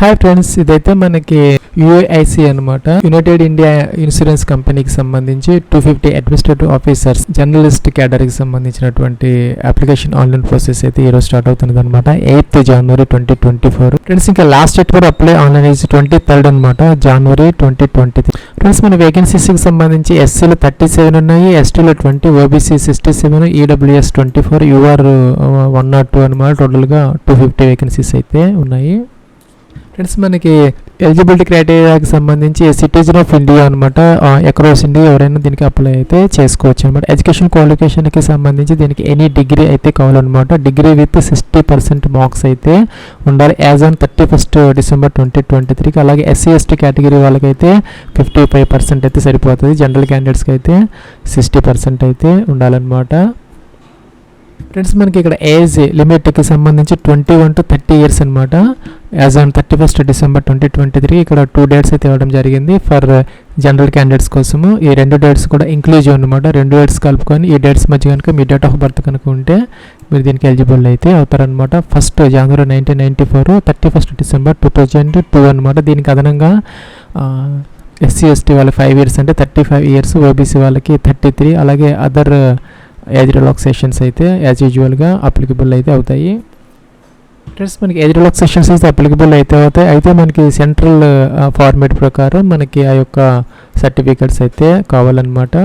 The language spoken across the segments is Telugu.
హాయ్ ఫ్రెండ్స్ ఇదైతే మనకి యుఐసి అనమాట యునైటెడ్ ఇండియా ఇన్సూరెన్స్ కంపెనీకి సంబంధించి టూ ఫిఫ్టీ అడ్మినిస్ట్రేటివ్ ఆఫీసర్స్ జర్నలిస్ట్కి సంబంధించినటువంటి అప్లికేషన్ ఆన్లైన్ ప్రాసెస్ అయితే ఈరోజు స్టార్ట్ అవుతుంది అనమాట eighth January twenty twenty four friends ఇంకా లాస్ట్ డేట్ కూడా apply online is twenty third అనమాట జనవరి ట్వంటీ ట్వంటీ ఫ్రెండ్స్ మన వేకెన్సీస్కి సంబంధించి ఎస్సీలో థర్టీ సెవెన్ ఉన్నాయి ఎస్టీలో twenty OBC sixty seven EWS twenty four UR one not two అనమాట టోటల్గా టూ ఫిఫ్టీ వేకెన్సీస్ అయితే ఉన్నాయి. ఫ్రెండ్స్ మనకి ఎలిజిబిలిటీ క్రైటీరియాకి సంబంధించి సిటిజన్ ఆఫ్ ఇండియా అనమాట అక్రాస్ ఇండియా ఎవరైనా దీనికి అప్లై అయితే చేసుకోవచ్చు అనమాట ఎడ్యుకేషన్ క్వాలిఫికేషన్కి సంబంధించి దీనికి ఎనీ డిగ్రీ అయితే కావాలన్నమాట. Degree with sixty percent marks అయితే ఉండాలి. As on thirty first December twenty twenty త్రీకి అలాగే ఎస్సీ ఎస్టీ కేటగిరీ వాళ్ళకైతే ఫిఫ్టీ ఫైవ్ పర్సెంట్ అయితే సరిపోతుంది. జనరల్ క్యాండిడేట్స్కి అయితే సిక్స్టీ పర్సెంట్ అయితే ఉండాలన్నమాట. ఫ్రెండ్స్ మనకి ఇక్కడ ఏజ్ లిమిట్కి సంబంధించి twenty one to thirty years అనమాట as on thirty first December twenty twenty three ఇక్కడ టూ డేట్స్ అయితే ఇవ్వడం జరిగింది. ఫర్ జనరల్ క్యాండిడేట్స్ కోసము ఈ రెండు డేట్స్ కూడా ఇంక్లూజివ్ అనమాట రెండు డేట్స్ కలుపుకొని ఈ డేట్స్ మధ్య కనుక మీ డేట్ ఆఫ్ బర్త్ కనుక ఉంటే మీరు దీనికి ఎలిజిబుల్ అయితే అవుతారనమాట first January nineteen ninety four thirty first December two thousand two అనమాట దీనికి అదనంగా ఎస్సీ ఎస్టీ వాళ్ళకి ఫైవ్ ఇయర్స్ అంటే థర్టీ ఫైవ్ ఇయర్స్ ఓబీసీ వాళ్ళకి థర్టీ త్రీ అలాగే అదర్ ఏజ్ రిలాక్సేషన్స్ అయితే యాజ్ యూజువల్గా అప్లికబుల్ అయితే అవుతాయి. ఫ్రెండ్స్ మనకి ఏజ్ రిలాక్సేషన్స్ అయితే అప్లికబుల్ అయితే అవుతాయి. అయితే మనకి సెంట్రల్ ఫార్మేట్ ప్రకారం మనకి ఆ యొక్క సర్టిఫికెట్స్ అయితే కావాలన్నమాట.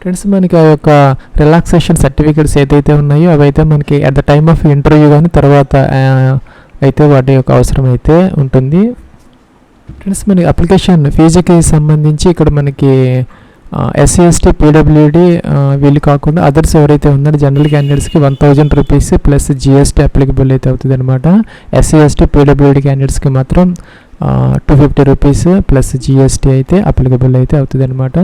ఫ్రెండ్స్ మనకి ఆ యొక్క రిలాక్సేషన్ సర్టిఫికెట్స్ ఏదైతే ఉన్నాయో అవి అయితే మనకి at the time of interview కానీ తర్వాత అయితే వాటి యొక్క అవసరం అయితే ఉంటుంది. ఫ్రెండ్స్ మనకి అప్లికేషన్ ఫీజుకి సంబంధించి ఇక్కడ మనకి ఎస్సీ ఎస్టీ పీడబ్ల్యూడి వీళ్ళు కాకుండా అదర్స్ ఎవరైతే ఉన్నారో జనరల్ క్యాండిడేట్స్కి one thousand rupees plus GST applicable అయితే అవుతుంది అనమాట ఎస్సీ ఎస్టీ పీడబ్ల్యూడి క్యాండిడేట్స్కి మాత్రం two fifty rupees plus GST అయితే అప్లికబుల్ అయితే అవుతుంది అనమాట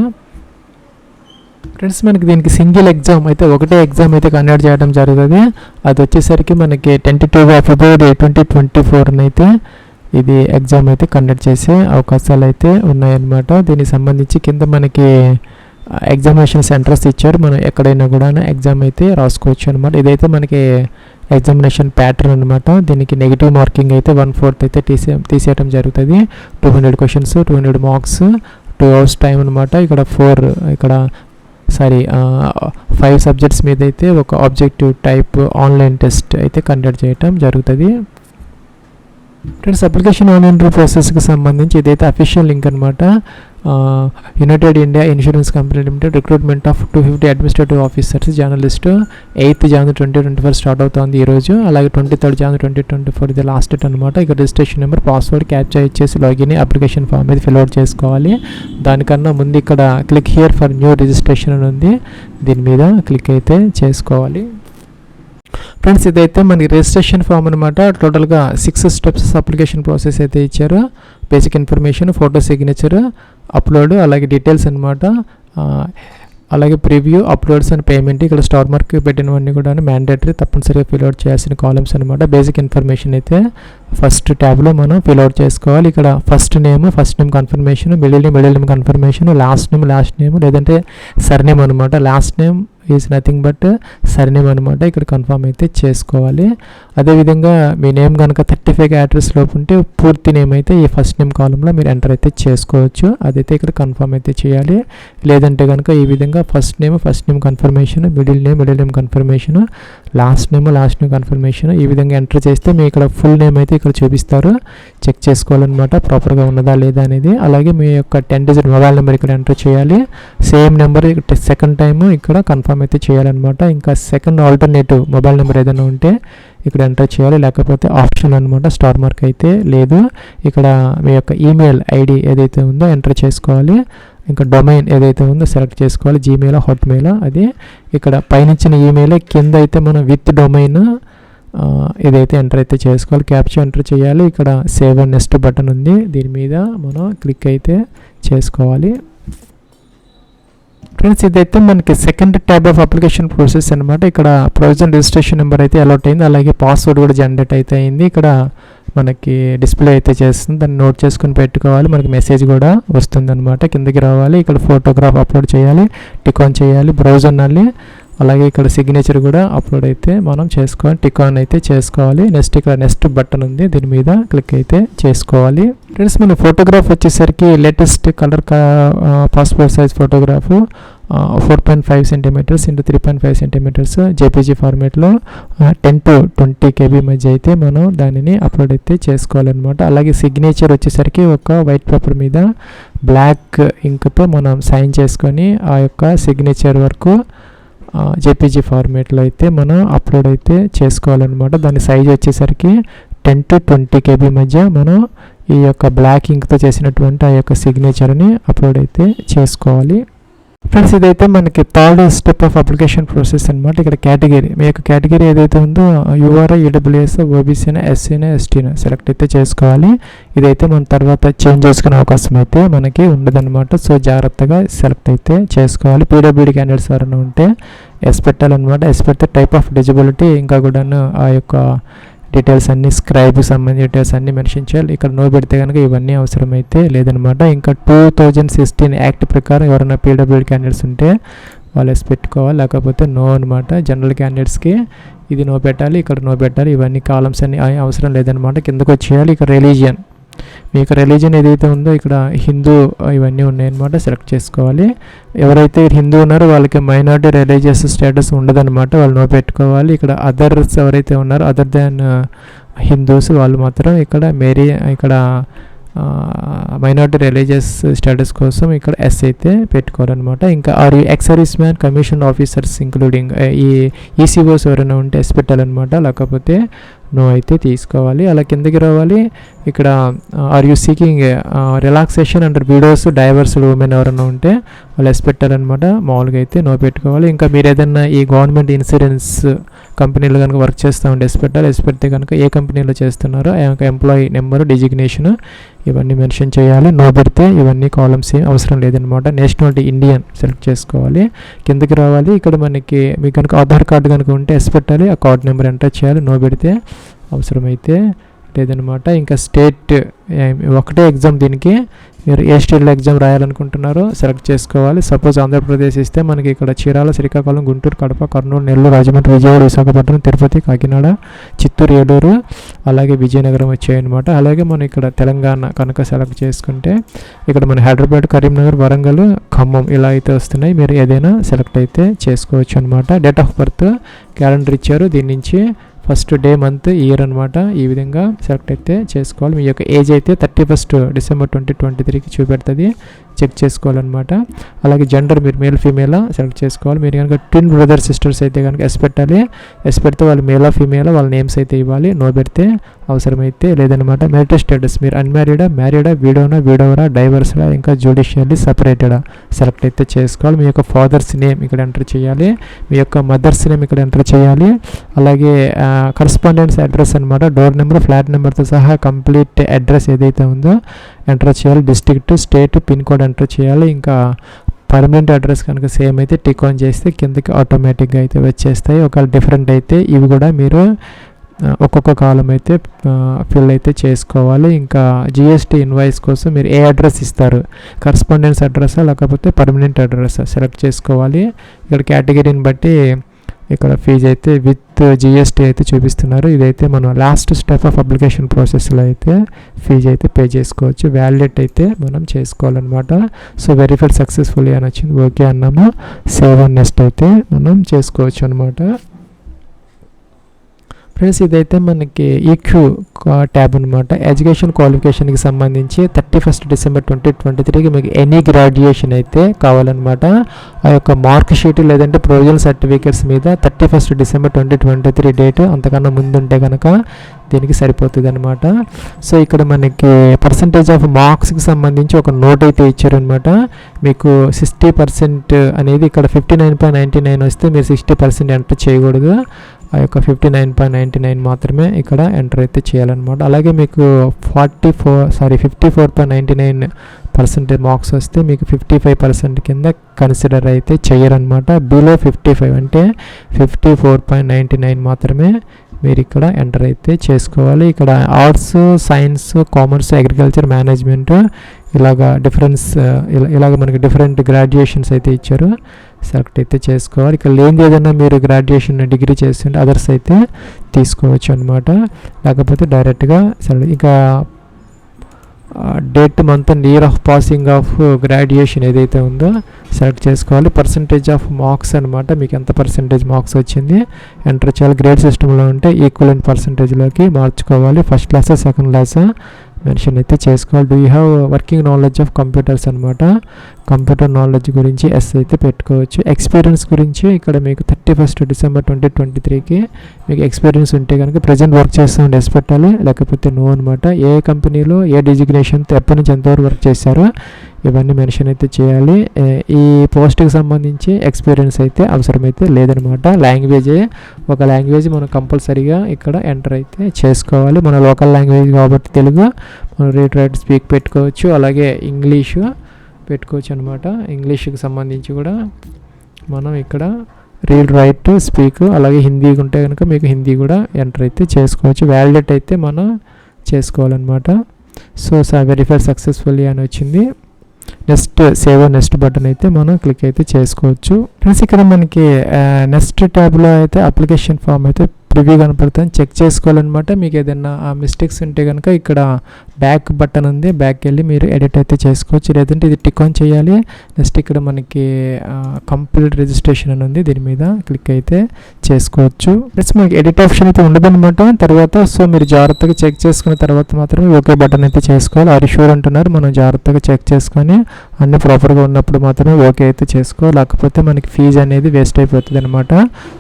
ఫ్రెండ్స్ మనకి దీనికి సింగిల్ ఎగ్జామ్ అయితే ఒకటే ఎగ్జామ్ అయితే కండక్ట్ చేయడం జరుగుతుంది. అది వచ్చేసరికి మనకి టెంటేటివ్గా ఫిబ్రవరి ట్వంటీ ట్వంటీ ఫోర్ని అయితే ఇది ఎగ్జామ్ అయితే కండక్ట్ చేసే అవకాశాలు అయితే ఉన్నాయన్నమాట. దీనికి సంబంధించి కింద మనకి ఎగ్జామినేషన్ సెంటర్స్ ఇచ్చారు. మనం ఎక్కడైనా కూడా ఎగ్జామ్ అయితే రాసుకోవచ్చు అనమాట ఇదైతే మనకి ఎగ్జామినేషన్ ప్యాటర్న్ అనమాట దీనికి నెగిటివ్ మార్కింగ్ అయితే వన్ ఫోర్త్ అయితే తీసే తీసేయడం జరుగుతుంది. Two hundred questions two hundred marks two hours time అనమాట ఇక్కడ ఫోర్ ఇక్కడ సారీ ఫైవ్ సబ్జెక్ట్స్ మీద అయితే ఒక ఆబ్జెక్టివ్ టైప్ ఆన్లైన్ టెస్ట్ అయితే కండక్ట్ చేయటం జరుగుతుంది. ఫ్రెండ్స్ అప్లికేషన్ ఆన్లైన్ ప్రాసెస్కి సంబంధించి ఇదైతే అఫీషియల్ లింక్ అనమాట United India Insurance Company Limited recruitment of two fifty administrative officers generalist eighth Jan twenty twenty four start అవుతుంది ఈరోజు అలాగే twenty third Jan twenty twenty four ఇది లాస్ట్ డేట్ అనమాట ఇక రిజిస్ట్రేషన్ నెంబర్ పాస్వర్డ్ క్యాప్చర్ ఇచ్చేసి లాగిన్ అప్లికేషన్ ఫామ్ మీద ఫిల్అవుట్ చేసుకోవాలి. దానికన్నా ముందు ఇక్కడ click here for new registration అని ఉంది. దీని మీద క్లిక్ అయితే చేసుకోవాలి. ఫ్రెండ్స్ ఇదైతే మనకి రిజిస్ట్రేషన్ ఫామ్ అనమాట టోటల్గా సిక్స్ స్టెప్స్ అప్లికేషన్ ప్రాసెస్ అయితే ఇచ్చారు. Basic information photo signature upload అలాగే డీటెయిల్స్ అనమాట అలాగే ప్రివ్యూ అప్లోడ్స్ అండ్ పేమెంట్ ఇక్కడ స్టార్ మార్క్ పెట్టినవన్నీ కూడా మ్యాండేటరీ తప్పనిసరిగా ఫిల్అవుట్ చేయాల్సిన కాలమ్స్ అనమాట బేసిక్ ఇన్ఫర్మేషన్ అయితే ఫస్ట్ ట్యాబ్లో మనం ఫిల్అవుట్ చేసుకోవాలి. ఇక్కడ first name first name confirmation middle name middle name confirmation last name last name లేదంటే సర్ నేమ్ అనమాట last name is nothing but surname అనమాట ఇక్కడ కన్ఫర్మ్ అయితే చేసుకోవాలి. అదేవిధంగా మీ నేమ్ కనుక థర్టీ ఫైవ్ అడ్రస్ లోపు ఉంటే పూర్తి నేమ్ అయితే ఈ ఫస్ట్ నేమ్ కాలంలో మీరు ఎంటర్ అయితే చేసుకోవచ్చు. అదైతే ఇక్కడ కన్ఫర్మ్ అయితే చేయాలి. లేదంటే కనుక ఈ విధంగా first name first name confirmation middle name middle name confirmation last name last name confirmation ఈ విధంగా ఎంటర్ చేస్తే మీ ఇక్కడ ఫుల్ నేమ్ అయితే ఇక్కడ చూపిస్తారు. చెక్ చేసుకోవాలన్నమాట. ప్రాపర్గా ఉన్నదా లేదా అనేది. అలాగే మీ యొక్క టెన్ డిజిట్ మొబైల్ నెంబర్ ఇక్కడ ఎంటర్ చేయాలి. సేమ్ నెంబర్ సెకండ్ టైం ఇక్కడ కన్ఫర్మ్ అయితే చేయాలన్నమాట. ఇంకా సెకండ్ ఆల్టర్నేటివ్ మొబైల్ నెంబర్ ఏదైనా ఉంటే ఇక్కడ ఎంటర్ చేయాలి. లేకపోతే ఆప్షన్ అనమాట స్టార్ మార్క్ అయితే లేదు. ఇక్కడ మీ యొక్క ఈమెయిల్ ఐడి ఏదైతే ఉందో ఎంటర్ చేసుకోవాలి. ఇంకా డొమైన్ ఏదైతే ఉందో సెలెక్ట్ చేసుకోవాలి. జీమెయిల్ హాట్మెయిల్ అది ఇక్కడ పైనిచ్చిన ఈమెయిల్ కింద అయితే మనం విత్ డొమైన్ ఇదైతే ఎంటర్ అయితే చేసుకోవాలి. క్యాప్చర్ ఎంటర్ చేయాలి. ఇక్కడ సేవ్ నెక్స్ట్ బటన్ ఉంది. దీని మీద మనం క్లిక్ అయితే చేసుకోవాలి. ఫ్రెండ్స్ ఇదైతే మనకి second type of application process అనమాట ఇక్కడ ప్రొవిజన్ రిజిస్ట్రేషన్ నెంబర్ అయితే అలౌట్ అయింది. అలాగే పాస్వర్డ్ కూడా జనరేట్ అయితే అయింది. ఇక్కడ మనకి డిస్ప్లే అయితే చేస్తుంది. దాన్ని నోట్ చేసుకుని పెట్టుకోవాలి. మనకి మెసేజ్ కూడా వస్తుంది అనమాట కిందకి రావాలి. ఇక్కడ ఫోటోగ్రాఫ్ అప్లోడ్ చేయాలి. టికాన్ చేయాలి. బ్రౌజర్ అనాలి. అలాగే ఇక్కడ సిగ్నేచర్ కూడా అప్లోడ్ అయితే మనం చేసుకోవాలి. టిక్ ఆన్ అయితే చేసుకోవాలి. నెక్స్ట్ ఇక్కడ నెక్స్ట్ బటన్ ఉంది. దీని మీద క్లిక్ అయితే చేసుకోవాలి. ఫ్రెండ్స్ మన ఫోటోగ్రాఫ్ వచ్చేసరికి latest colour passport size photograph four point five centimetres into three point five centimetres JPG ఫార్మేట్లో ten to twenty KB మధ్య అయితే మనం దానిని అప్లోడ్ అయితే చేసుకోవాలన్నమాట. అలాగే సిగ్నేచర్ వచ్చేసరికి ఒక వైట్ పేపర్ మీద బ్లాక్ ఇంక్తో మనం సైన్ చేసుకొని ఆ యొక్క సిగ్నేచర్ వరకు జేపీజీ ఫార్మేట్లో అయితే మనం అప్లోడ్ అయితే చేసుకోవాలన్నమాట. దాని సైజ్ వచ్చేసరికి టెన్ టు ట్వంటీ కేబీ మధ్య మనం ఈ యొక్క బ్లాక్ ఇంక్తో చేసినటువంటి ఆ యొక్క సిగ్నేచర్ని అప్లోడ్ అయితే చేసుకోవాలి. ఫ్రెండ్స్ ఇదైతే మనకి third step of application process అనమాట ఇక్కడ కేటగిరీ మీ యొక్క కేటగిరీ ఏదైతే ఉందో యూఆర్ ఈడబ్ల్యూఎస్ ఓబీసీనా ఎస్సీనా ఎస్టీనా సెలెక్ట్ అయితే చేసుకోవాలి. ఇదైతే మన తర్వాత చేంజ్ చేసుకునే అవకాశం అయితే మనకి ఉండదన్నమాట. సో జాగ్రత్తగా సెలెక్ట్ అయితే చేసుకోవాలి. పీడబ్ల్యూడీ క్యాండిడేట్స్ ఎవరైనా ఉంటే ఎస్ పెట్టాలన్నమాట. ఎస్ పెడితే టైప్ ఆఫ్ డిజబిలిటీ ఇంకా కూడాను ఆ యొక్క డీటెయిల్స్ అన్ని స్క్రైబ్ సంబంధించిన డీటెయిల్స్ అన్ని మెన్షన్ చేయాలి. ఇక్కడ నో పెడితే కనుక ఇవన్నీ అవసరమైతే లేదనమాట ఇంకా టూ థౌజండ్ సిక్స్టీన్ యాక్ట్ ప్రకారం ఎవరైనా పీడబ్ల్యూడీ క్యాండిడేట్స్ ఉంటే వాళ్ళు ఎస్ పెట్టుకోవాలి. లేకపోతే నో అనమాట జనరల్ క్యాండిడేట్స్కి ఇది నో పెట్టాలి ఇక్కడ నో పెట్టాలి. ఇవన్నీ కాలమ్స్ అన్ని అవసరం లేదనమాట కిందకు వచ్చేయాలి. ఇక్కడ రిలీజియన్ మీకు రిలీజియన్ ఏదైతే ఉందో ఇక్కడ హిందూ ఇవన్నీ ఉన్నాయన్నమాట సెలెక్ట్ చేసుకోవాలి. ఎవరైతే హిందూ ఉన్నారో వాళ్ళకి మైనార్టీ రిలీజియస్ స్టేటస్ ఉండదన్నమాట వాళ్ళు నో పెట్టుకోవాలి. ఇక్కడ అదర్స్ ఎవరైతే ఉన్నారో అదర్ దాన్ హిందూస్ వాళ్ళు మాత్రం ఇక్కడ మేరీ ఇక్కడ మైనార్టీ రిలీజియస్ స్టేటస్ కోసం ఇక్కడ ఎస్ అయితే పెట్టుకోవాలన్నమాట. ఇంకా are ex-servicemen commission officers including ఈ ఈసీఓస్ ఎవరైనా ఉంటే ఎస్ పెట్టాలన్నమాట. లేకపోతే నో అయితే తీసుకోవాలి. అలా కిందకి రావాలి. ఇక్కడ are you seeking relaxation and widows divorce women ఎవరైనా ఉంటే వాళ్ళు ఎస్ పెట్టారనమాట మామూలుగా అయితే నో పెట్టుకోవాలి. ఇంకా మీరు ఏదైనా ఈ గవర్నమెంట్ ఇన్సూరెన్స్ కంపెనీలో కనుక వర్క్ చేస్తూ ఉంటే ఎస్ పెట్టాలి ఎస్ పెడితే కనుక ఏ కంపెనీలో చేస్తున్నారో ఆ యొక్క ఎంప్లాయీ నెంబరు డిజిగ్నేషన్ ఇవన్నీ మెన్షన్ చేయాలి. నో పెడితే ఇవన్నీ కాలమ్స్ అవసరం లేదనమాట నేషనాలిటీ ఇండియన్ సెలెక్ట్ చేసుకోవాలి. కిందకి రావాలి. ఇక్కడ మనకి మీకు కనుక ఆధార్ కార్డు కనుక ఉంటే ఎస్ పెట్టాలి ఆ కార్డు నెంబర్ ఎంటర్ చేయాలి. నో పెడితే అవసరమైతే లేదనమాట ఇంకా స్టేట్ ఒకటే ఎగ్జామ్ దీనికి మీరు ఏ స్టేట్లో ఎగ్జామ్ రాయాలనుకుంటున్నారో సెలెక్ట్ చేసుకోవాలి. సపోజ్ ఆంధ్రప్రదేశ్ ఇస్తే మనకి ఇక్కడ చీరాల శ్రీకాకుళం గుంటూరు కడప కర్నూలు నెల్లూరు రాజమండ్రి విజయవాడ విశాఖపట్నం తిరుపతి కాకినాడ చిత్తూరు ఏలూరు అలాగే విజయనగరం వచ్చాయన్నమాట. అలాగే మనం ఇక్కడ తెలంగాణ కనుక సెలెక్ట్ చేసుకుంటే ఇక్కడ మన హైదరాబాద్ కరీంనగర్ వరంగల్ ఖమ్మం ఇలా అయితే వస్తున్నాయి. మీరు ఏదైనా సెలెక్ట్ అయితే చేసుకోవచ్చు అనమాట డేట్ ఆఫ్ బర్త్ క్యాలెండర్ ఇచ్చారు. దీని నుంచి ఫస్ట్ డే మంత్ ఇయర్ అనమాట ఈ విధంగా సెలెక్ట్ అయితే చేసుకోవాలి. మీ యొక్క ఏజ్ అయితే thirty first December twenty twenty త్రీకి చూపెడుతుంది. చెక్ చేసుకోవాలన్నమాట. అలాగే జెండర్ మీరు మేల్ ఫీమేలా సెలెక్ట్ చేసుకోవాలి. మీరు కనుక ట్విన్ బ్రదర్ సిస్టర్స్ అయితే కనుక ఎస్ పెట్టాలి. ఎస్ పెడితే వాళ్ళు మేలా ఫీమేలా వాళ్ళ నేమ్స్ అయితే ఇవ్వాలి. నో పెడితే అవసరమైతే లేదనమాట మ్యారిటల్ స్టేటస్ మీరు అన్మ్యారీడా మ్యారీడా వీడోనా వీడోవరా డైవర్స్లా ఇంకా జ్యుడిషియల్లీ సపరేటెడా సెలెక్ట్ అయితే చేసుకోవాలి. మీ యొక్క ఫాదర్స్ నేమ్ ఇక్కడ ఎంటర్ చేయాలి. మీ యొక్క మదర్స్ నేమ్ ఇక్కడ ఎంటర్ చేయాలి. అలాగే కరస్పాండెన్స్ అడ్రస్ అనమాట డోర్ నెంబర్ ఫ్లాట్ నెంబర్తో సహా కంప్లీట్ అడ్రస్ ఏదైతే ఉందో ఎంటర్ చేయాలి. District state pin code enter చేయాలి. ఇంకా పర్మనెంట్ అడ్రస్ కనుక సేమ్ అయితే టిక్ ఆన్ చేస్తే కిందకి ఆటోమేటిక్గా అయితే వచ్చేస్తాయి. ఒకవేళ డిఫరెంట్ అయితే ఇవి కూడా మీరు ఒక్కొక్క కాలం అయితే ఫిల్ అయితే చేసుకోవాలి. ఇంకా జిఎస్టీ ఇన్వాయిస్ కోసం మీరు ఏ అడ్రస్ ఇస్తారు? కరస్పాండెన్స్ అడ్రస్సా లేకపోతే పర్మనెంట్ అడ్రస్ సెలెక్ట్ చేసుకోవాలి. ఇక్కడ కేటగిరీని బట్టి ఇక్కడ ఫీజు అయితే విత్ జిఎస్టీ అయితే చూపిస్తున్నారు. ఇదైతే మనం లాస్ట్ స్టెప్ ఆఫ్ అప్లికేషన్ ప్రాసెస్లో అయితే ఫీజు అయితే పే చేసుకోవచ్చు. వ్యాలిడేట్ అయితే మనం చేసుకోవాలన్నమాట. సో వెరిఫైడ్ సక్సెస్ఫుల్లీ అని వచ్చింది. ఓకే అన్నాము. సేవ్ అండ్ నెక్స్ట్ అయితే మనం చేసుకోవచ్చు అనమాట ఫ్రెండ్స్ ఇదైతే మనకి ఈక్యూ ట్యాబ్ అనమాట ఎడ్యుకేషన్ క్వాలిఫికేషన్కి సంబంధించి thirty first December twenty twenty త్రీకి మీకు ఎనీ గ్రాడ్యుయేషన్ అయితే కావాలన్నమాట. ఆ యొక్క మార్క్ షీట్ లేదంటే ప్రొవిజనల్ సర్టిఫికేట్స్ మీద thirty first December twenty twenty three date అంతకన్నా ముందుంటే కనుక దీనికి సరిపోతుంది అనమాట సో ఇక్కడ మనకి పర్సంటేజ్ ఆఫ్ మార్క్స్కి సంబంధించి ఒక నోట్ అయితే ఇచ్చారనమాట మీకు సిక్స్టీ పర్సెంట్ అనేది ఇక్కడ fifty nine point ninety nine వస్తే మీరు సిక్స్టీ పర్సెంట్ ఎంటర్ చేయకూడదు. ఆ యొక్క fifty nine point ninety nine మాత్రమే ఇక్కడ ఎంటర్ అయితే చేయాలన్నమాట. అలాగే మీకు forty four sorry fifty four point ninety nine percentage marks వస్తే మీకు ఫిఫ్టీ ఫైవ్ పర్సెంట్ కింద కన్సిడర్ అయితే చేయరనమాట బిలో ఫిఫ్టీ ఫైవ్ అంటే fifty four point ninety nine మాత్రమే మీరు ఇక్కడ ఎంటర్ అయితే చేసుకోవాలి. ఇక్కడ arts science commerce agriculture management ఇలాగా డిఫరెన్స్ ఇలా ఇలాగ మనకి డిఫరెంట్ గ్రాడ్యుయేషన్స్ అయితే ఇచ్చారు. సెలెక్ట్ అయితే చేసుకోవాలి. ఇక్కడ లేనిది ఏదైనా మీరు గ్రాడ్యుయేషన్ డిగ్రీ చేస్తుంటే అదర్స్ అయితే తీసుకోవచ్చు అనమాట లేకపోతే డైరెక్ట్గా సెలెక్ట్ ఇంకా date month and year of passing of graduation ఏదైతే ఉందో సెలెక్ట్ చేసుకోవాలి. పర్సంటేజ్ ఆఫ్ మార్క్స్ అనమాట మీకు ఎంత పర్సంటేజ్ మార్క్స్ వచ్చింది? ఎంటర్ చేయాలి. గ్రేడ్ సిస్టంలో ఉంటే ఈక్వల్ అండ్ పర్సంటేజ్లోకి మార్చుకోవాలి. ఫస్ట్ క్లాసా సెకండ్ క్లాసా మెన్షన్ అయితే చేసుకోవాలి. Do you have working knowledge of computers అనమాట కంప్యూటర్ నాలెడ్జ్ గురించి ఎస్ అయితే పెట్టుకోవచ్చు. ఎక్స్పీరియన్స్ గురించి ఇక్కడ మీకు thirty first December twenty twenty త్రీకి మీకు ఎక్స్పీరియన్స్ ఉంటే కనుక ప్రజెంట్ వర్క్ చేస్తుంటే ఎస్ పెట్టాలి. లేకపోతే నో అనమాట ఏ కంపెనీలో ఏ డిజిగ్నేషన్తో ఎప్పటి నుంచి ఎంతవరకు వర్క్ చేశారో ఇవన్నీ మెన్షన్ అయితే చేయాలి. ఈ పోస్ట్కి సంబంధించి ఎక్స్పీరియన్స్ అయితే అవసరమైతే లేదనమాట లాంగ్వేజే ఒక లాంగ్వేజ్ మనం కంపల్సరీగా ఇక్కడ ఎంటర్ అయితే చేసుకోవాలి. మన లోకల్ లాంగ్వేజ్ కాబట్టి తెలుగు మనం రీట్ రైట్ స్పీక్ పెట్టుకోవచ్చు. అలాగే ఇంగ్లీషు పెట్టుకోవచ్చు అనమాట ఇంగ్లీష్కి సంబంధించి కూడా మనం ఇక్కడ రీడ్ రైట్ స్పీక్ అలాగే హిందీ ఉంటే కనుక మీకు హిందీ కూడా ఎంటర్ అయితే చేసుకోవచ్చు. వ్యాలిడేట్ అయితే మనం చేసుకోవాలన్నమాట. సో వెరిఫై సక్సెస్ఫుల్లీ అని వచ్చింది. నెక్స్ట్ సేవ్ నెక్స్ట్ బటన్ అయితే మనం క్లిక్ అయితే చేసుకోవచ్చు. ఫ్రెండ్స్ ఇక్కడ మనకి నెక్స్ట్ ట్యాబ్లో అయితే అప్లికేషన్ ఫామ్ అయితే ప్రివ్యూ కనపడుతుంది చెక్ చేసుకోవాలన్నమాట. మీకు ఏదైనా మిస్టేక్స్ ఉంటే కనుక ఇక్కడ బ్యాక్ బటన్ ఉంది. బ్యాక్ వెళ్ళి మీరు ఎడిట్ అయితే చేసుకోవచ్చు. లేదంటే ఇది టిక్ ఆన్ చేయాలి. నెక్స్ట్ ఇక్కడ మనకి కంప్లీట్ రిజిస్ట్రేషన్ అని ఉంది. దీని మీద క్లిక్ అయితే చేసుకోవచ్చు. నెక్స్ట్ మనకి ఎడిట్ ఆప్షన్ అయితే ఉండదన్నమాట. తర్వాత సో మీరు జాగ్రత్తగా చెక్ చేసుకున్న తర్వాత మాత్రమే ఓకే బటన్ అయితే చేసుకోవాలి. అది షూర్ అంటున్నారు? మనం జాగ్రత్తగా చెక్ చేసుకొని అన్ని ప్రాపర్గా ఉన్నప్పుడు మాత్రమే ఓకే అయితే చేసుకోవాలి లేకపోతే మనకి ఫీజు అనేది వేస్ట్ అయిపోతుంది అనమాట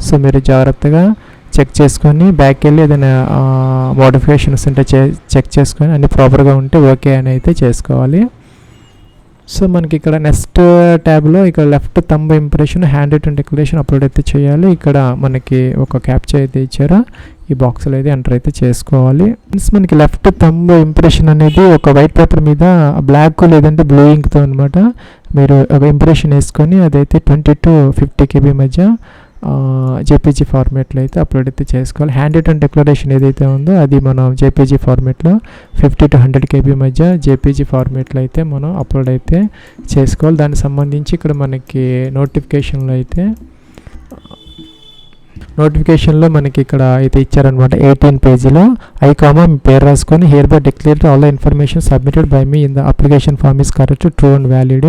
సో మీరు జాగ్రత్తగా చెక్ చేసుకొని బ్యాక్ వెళ్ళి ఏదైనా మోడిఫికేషన్స్ ఉంటే చే చెక్ చేసుకొని అన్ని ప్రాపర్గా ఉంటే ఓకే అని అయితే చేసుకోవాలి. సో మనకి ఇక్కడ నెక్స్ట్ ట్యాబ్లో ఇక్కడ left thumb impression hand written declaration upload అయితే చేయాలి. ఇక్కడ మనకి ఒక క్యాప్చర్ అయితే ఇచ్చారా. ఈ బాక్స్లో అయితే ఎంటర్ అయితే చేసుకోవాలి. మీన్స్ మనకి లెఫ్ట్ తంబ్ ఇంప్రెషన్ అనేది ఒక వైట్ పేపర్ మీద బ్లాక్ లేదంటే బ్లూ ఇంక్తో అనమాట మీరు ఒక ఇంప్రెషన్ వేసుకొని అదైతే ట్వంటీ టు ఫిఫ్టీ కేబీ మధ్య జేపీజీ ఫార్మేట్లో అయితే అప్లోడ్ అయితే చేసుకోవాలి. హ్యాండ్ రిటర్న్ డిక్లరేషన్ ఏదైతే ఉందో అది మనం జేపీజీ ఫార్మేట్లో ఫిఫ్టీ టు హండ్రెడ్ కేబీ మధ్య జేపీజీ ఫార్మేట్లో అయితే మనం అప్లోడ్ అయితే చేసుకోవాలి. దానికి సంబంధించి ఇక్కడ మనకి నోటిఫికేషన్లో అయితే నోటిఫికేషన్లో మనకి ఇక్కడ అయితే ఇచ్చారనమాట ఎయిటీన్ పేజీలో ఐ కామా మీ పేరు రాసుకొని hereby declare all the information submitted by me in the application form is correct true and valid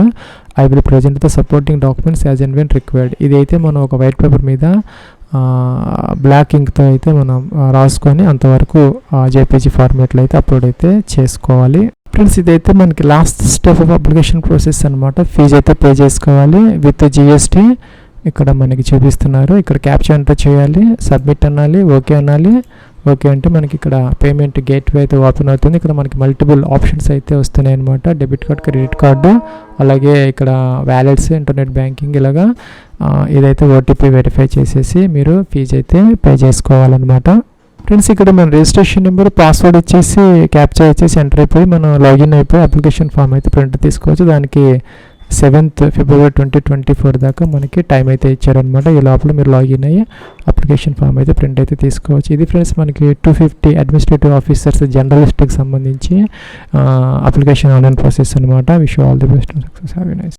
I will present the supporting documents as and when required ఇదైతే మనం ఒక వైట్ పేపర్ మీద బ్లాక్ ఇంక్తో అయితే మనం రాసుకొని అంతవరకు జేపీజీ ఫార్మేట్లో అయితే అప్లోడ్ అయితే చేసుకోవాలి. ఫ్రెండ్స్ ఇదైతే మనకి last step of application process అనమాట ఫీజు అయితే పే చేసుకోవాలి. విత్ జిఎస్టీ ఇక్కడ మనకి చూపిస్తున్నారు. ఇక్కడ క్యాప్చర్ ఎంటర్ చేయాలి. సబ్మిట్ అనాలి. ఓకే అనాలి. ఓకే అంటే మనకి ఇక్కడ పేమెంట్ గేట్వే అయితే ఓపెన్ అవుతుంది. ఇక్కడ మనకి మల్టిపుల్ ఆప్షన్స్ అయితే వస్తున్నాయి అనమాట డెబిట్ కార్డ్ క్రెడిట్ కార్డు అలాగే ఇక్కడ వ్యాలెట్స్ ఇంటర్నెట్ బ్యాంకింగ్ ఇలాగా ఇదైతే ఓటీపీ వెరిఫై చేసేసి మీరు ఫీజు అయితే పే చేసుకోవాలన్నమాట. ఫ్రెండ్స్ ఇక్కడ మన రిజిస్ట్రేషన్ నెంబర్ పాస్వర్డ్ ఇచ్చేసి క్యాప్చర్ ఇచ్చేసి ఎంటర్ అయిపోయి మనం లాగిన్ అయిపోయి అప్లికేషన్ ఫామ్ అయితే ప్రింట్ తీసుకోవచ్చు. దానికి seventh February twenty twenty four దాకా మనకి టైం అయితే ఇచ్చారనమాట ఈ లోపల మీరు లాగిన్ అయ్యి అప్లికేషన్ ఫామ్ అయితే ప్రింట్ అయితే తీసుకోవచ్చు. ఇది ఫ్రెండ్స్ మనకి టూ ఫిఫ్టీ అడ్మినిస్ట్రేటివ్ ఆఫీసర్స్ జర్నలిస్ట్కి సంబంధించి అప్లికేషన్ ఆన్లైన్ ప్రాసెస్ అనమాట wish all the best. Success. Have nice